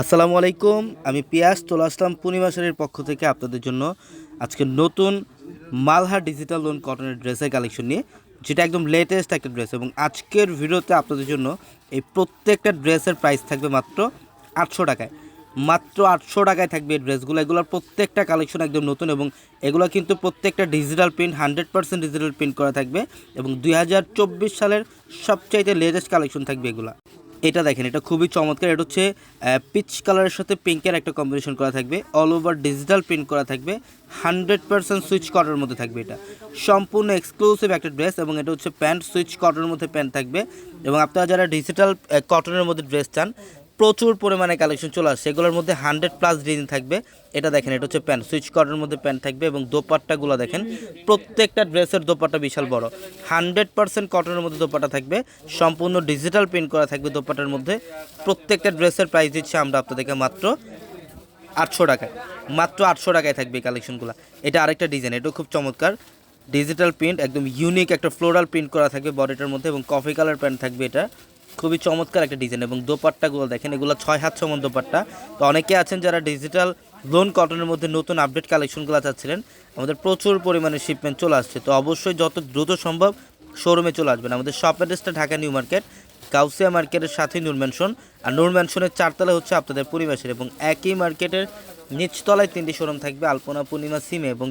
আসসালামু আলাইকুম, আমি পিয়াস তোলা আসলাম পূর্ণিমাশারের পক্ষ থেকে আপনাদের জন্য আজকে নতুন মালহা ডিজিটাল লোন কটনের ড্রেসের কালেকশন নিয়ে, যেটা একদম লেটেস্ট একটা ড্রেস এবং আজকের ভিডিওতে আপনাদের জন্য এই প্রত্যেকটা ড্রেসের প্রাইস থাকবে মাত্র আটশো টাকায়। মাত্র আটশো টাকায় থাকবে এই ড্রেসগুলো এগুলোর প্রত্যেকটা কালেকশন একদম নতুন এবং এগুলো কিন্তু প্রত্যেকটা digital print hundred percent digital print করা থাকবে এবং দুই হাজার চব্বিশ সালের সবচাইতে লেটেস্ট কালেকশন থাকবে এগুলো। এটা দেখেন, এটা খুবই চমৎকার। এটা হচ্ছে পিচ কালারের সাথে পিঙ্কের একটা কম্বিনেশন করা থাকবে। অল ওভার ডিজিটাল প্রিন্ট করা থাকবে। হান্ড্রেড পার্সেন্ট সুইচ কটনের মধ্যে থাকবে এটা। সম্পূর্ণ এক্সক্লুসিভ একটা ড্রেস এবং এটা হচ্ছে প্যান্ট সুইচ কটনের মধ্যে প্যান্ট থাকবে। এবং আপনারা যারা ডিজিটাল কটনের মধ্যে ড্রেস চান প্রচুর পরিমাণে কালেকশন চলে আসছে এগুলোর মধ্যে হান্ড্রেড প্লাস ডিজাইন থাকবে। এটা দেখেন, এটা হচ্ছে প্যান্ট। সুইচ কটনের মধ্যে প্যান্ট থাকবে এবং দোপাট্টাগুলো দেখেন, প্রত্যেকটা ড্রেসের দোপাট্টা বিশাল বড়। হান্ড্রেড পার্সেন্ট কটনের মধ্যে দোপাট্টা থাকবে। সম্পূর্ণ ডিজিটাল প্রিন্ট করা থাকবে দোপাট্টার মধ্যে। প্রত্যেকটা ড্রেসের প্রাইস দিচ্ছে আমরা আপনাদেরকে মাত্র আটশো টাকায়। মাত্র আটশো টাকায় থাকবে এই কালেকশনগুলো এটা আরেকটা ডিজাইন এটাও খুব চমৎকার। ডিজিটাল প্রিন্ট একদম ইউনিক একটা ফ্লোরাল প্রিন্ট করা থাকবে বডিটার মধ্যে এবং কফি কালার প্যান্ট থাকবে এটা। খুবই চমৎকার একটা ডিজাইন এবং দোপাট্টাগুলো দেখেন, এগুলো ছয় হাত সমান দোপাট্টা। তো অনেকে আছেন যারা ডিজিটাল লোন কটনের মধ্যে নতুন আপডেট কালেকশনগুলো চাচ্ছিলেন, আমাদের প্রচুর পরিমাণে শিপমেন্ট চলে আসছে। তো অবশ্যই যত দ্রুত সম্ভব শোরুমে চলে আসবেন। আমাদের শপ অ্যাড্রেসটা ঢাকা নিউ মার্কেট কাউসিয়া মার্কেটের সাথে নূর ম্যানশন আর নূর ম্যানশনের চারতলা হচ্ছে আপনাদের পরিবেশের এবং একই মার্কেটের নিচতলায় তিনটি শোরুম থাকবে, আলপনা পূর্ণিমা সিমে এবং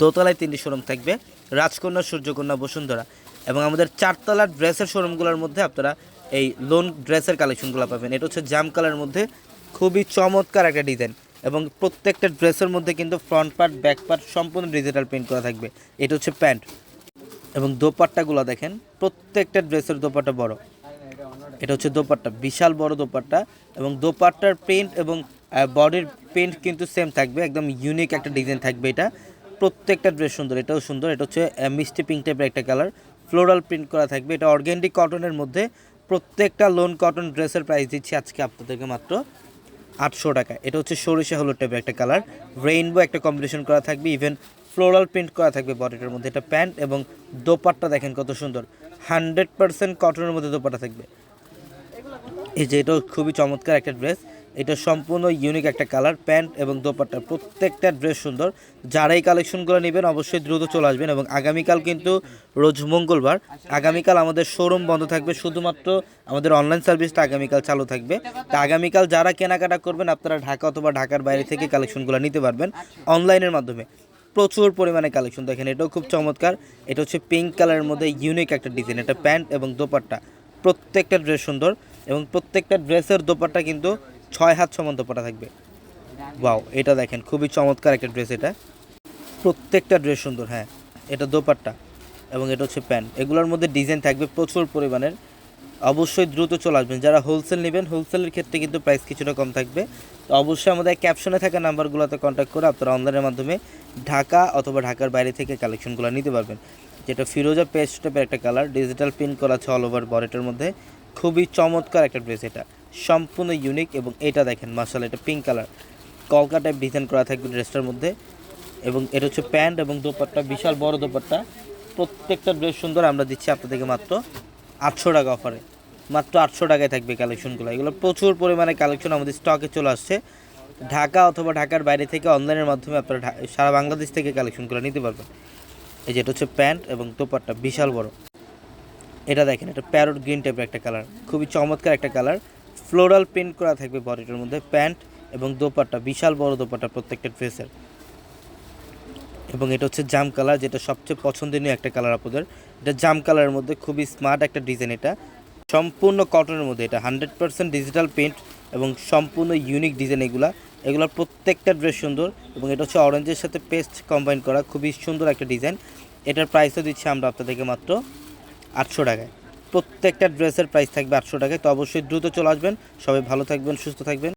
দোতলায় তিনটি শোরুম থাকবে রাজকন্যা, সূর্যকন্যা, বসুন্ধরা। এবং আমাদের চারতলার ড্রেসের শোরুমগুলোর মধ্যে আপনারা এই লোন ড্রেসের কালেকশনগুলো পাবেন। এটা হচ্ছে জাম কালারের মধ্যে খুবই চমৎকার একটা ডিজাইন এবং প্রত্যেকটা ড্রেসের মধ্যে কিন্তু ফ্রন্ট পার্ট, ব্যাক পার্ট সম্পূর্ণ ডিজিটাল প্রিন্ট করা থাকবে। এটা হচ্ছে প্যান্ট এবং দোপাট্টাগুলো দেখেন, প্রত্যেকটা ড্রেসের দোপাট্টা বড়। এটা হচ্ছে দোপাট্টা, বিশাল বড় দোপাট্টা এবং দোপাট্টার প্রিন্ট এবং বডির প্রিন্ট কিন্তু সেম থাকবে, একদম ইউনিক একটা ডিজাইন থাকবে এটা। প্রত্যেকটা ড্রেস সুন্দর, এটাও সুন্দর, এটা হচ্ছে মিষ্টি পিঙ্ক টাইপের একটা কালার ফ্লোরাল প্রিন্ট করা থাকবে, এটা অর্গ্যানিক কটনের মধ্যে প্রত্যেকটা লোন কটন ড্রেসের প্রাইস দিচ্ছি আজকে আপনাদেরকে মাত্র আটশো টাকা। এটা হচ্ছে সরিষা হলুদ টাইপের একটা কালার রেইনবো একটা কম্বিনেশন করা থাকবে ইভেন ফ্লোরাল প্রিন্ট করা থাকবে বডিটার মধ্যে, এটা প্যান্ট এবং দোপাট্টা দেখেন কত সুন্দর হান্ড্রেড পার্সেন্ট কটনের মধ্যে দোপাট্টা থাকবে। এই যে এটাও খুবই চমৎকার একটা ড্রেস এটা সম্পূর্ণ ইউনিক একটা কালার প্যান্ট এবং দোপাট্টা প্রত্যেকটা ড্রেস সুন্দর। যারা এই কালেকশনগুলো নেবেন, অবশ্যই দ্রুত চলে আসবেন এবং আগামীকাল কিন্তু রোজ মঙ্গলবার, আগামীকাল আমাদের শোরুম বন্ধ থাকবে, শুধুমাত্র আমাদের অনলাইন সার্ভিসটা আগামীকাল চালু থাকবে। তা আগামীকাল যারা কেনাকাটা করবেন, আপনারা ঢাকা অথবা ঢাকার বাইরে থেকে কালেকশনগুলো নিতে পারবেন অনলাইনের মাধ্যমে। প্রচুর পরিমাণে কালেকশন দেখেন, এটাও খুব চমৎকার। এটা হচ্ছে পিঙ্ক কালারের মধ্যে ইউনিক একটা ডিজাইন এটা প্যান্ট এবং দোপাট্টা। প্রত্যেকটা ড্রেস সুন্দর এবং প্রত্যেকটা ড্রেসের দোপাট্টা কিন্তু ছয় হাত সমান দোপাট্টা থাকবে। ওয়াও, এটা দেখেন, খুবই চমৎকার একটা ড্রেস এটা। প্রত্যেকটা ড্রেস সুন্দর হ্যাঁ এটা দোপাট্টা এবং এটা হচ্ছে প্যান্ট। এগুলোর মধ্যে ডিজাইন থাকবে প্রচুর পরিমাণের। অবশ্যই দ্রুত চলে আসবেন। যারা হোলসেল নেবেন হোলসেলের ক্ষেত্রে কিন্তু প্রাইস কিছুটা কম থাকবে। তো অবশ্যই আমাদের ক্যাপশনে থাকা নাম্বারগুলোতে কন্ট্যাক্ট করে আপনারা অনলাইনের মাধ্যমে ঢাকা অথবা ঢাকার বাইরে থেকে কালেকশনগুলো নিতে পারবেন। যেটা ফিরোজা পেস্ট টাইপের একটা কালার ডিজিটাল প্রিন্ট করা আছে অল ওভার বডিটার মধ্যে। খুবই চমৎকার একটা ড্রেস এটা। সম্পূর্ণ ইউনিক এবং এটা দেখেন মার্শাল এটা পিঙ্ক কালার কলকা টাইপ ডিজাইন করা থাকবে ড্রেসটার মধ্যে এবং এটা হচ্ছে প্যান্ট এবং দোপাট্টা, বিশাল বড় দোপাট্টা। প্রত্যেকটা ড্রেস সুন্দর, আমরা দিচ্ছি আপনাদেরকে মাত্র আটশো টাকা অফারে মাত্র আটশো টাকায় থাকবে কালেকশনগুলো এগুলো প্রচুর পরিমাণে কালেকশন আমাদের স্টকে চলে আসছে। ঢাকা অথবা ঢাকার বাইরে থেকে অনলাইনের মাধ্যমে আপনারা সারা বাংলাদেশ থেকে কালেকশনগুলো নিতে পারবেন। এই যে এটা হচ্ছে প্যান্ট এবং দোপাট্টা, বিশাল বড়। এটা দেখেন, এটা প্যারট গ্রিন টাইপের একটা কালার খুবই চমৎকার একটা কালার ফ্লোরাল প্রিন্ট করা থাকবে বডিটার মধ্যে, প্যান্ট এবং দোপাট্টা, বিশাল বড় দোপাট্টা প্রত্যেকটা ড্রেসের। এবং এটা হচ্ছে জাম কালার, যেটা সবচেয়ে পছন্দনীয় একটা কালার আপনাদের। এটা জাম কালারের মধ্যে খুবই স্মার্ট একটা ডিজাইন এটা। সম্পূর্ণ কটনের মধ্যে এটা, হান্ড্রেড পার্সেন্ট ডিজিটাল প্রিন্ট এবং সম্পূর্ণ ইউনিক ডিজাইন এগুলা। এগুলোর প্রত্যেকটা ড্রেস সুন্দর এবং এটা হচ্ছে অরেঞ্জের সাথে পেস্ট কম্বাইন করা, খুবই সুন্দর একটা ডিজাইন। এটার প্রাইসও দিচ্ছি আমরা আপনাদেরকে মাত্র আটশো টাকায়। প্রত্যেকটা ড্রেসের প্রাইস থাকবে আটশো টাকায়। তো অবশ্যই দ্রুত চলে আসবেন। সবাই ভালো থাকবেন, সুস্থ থাকবেন।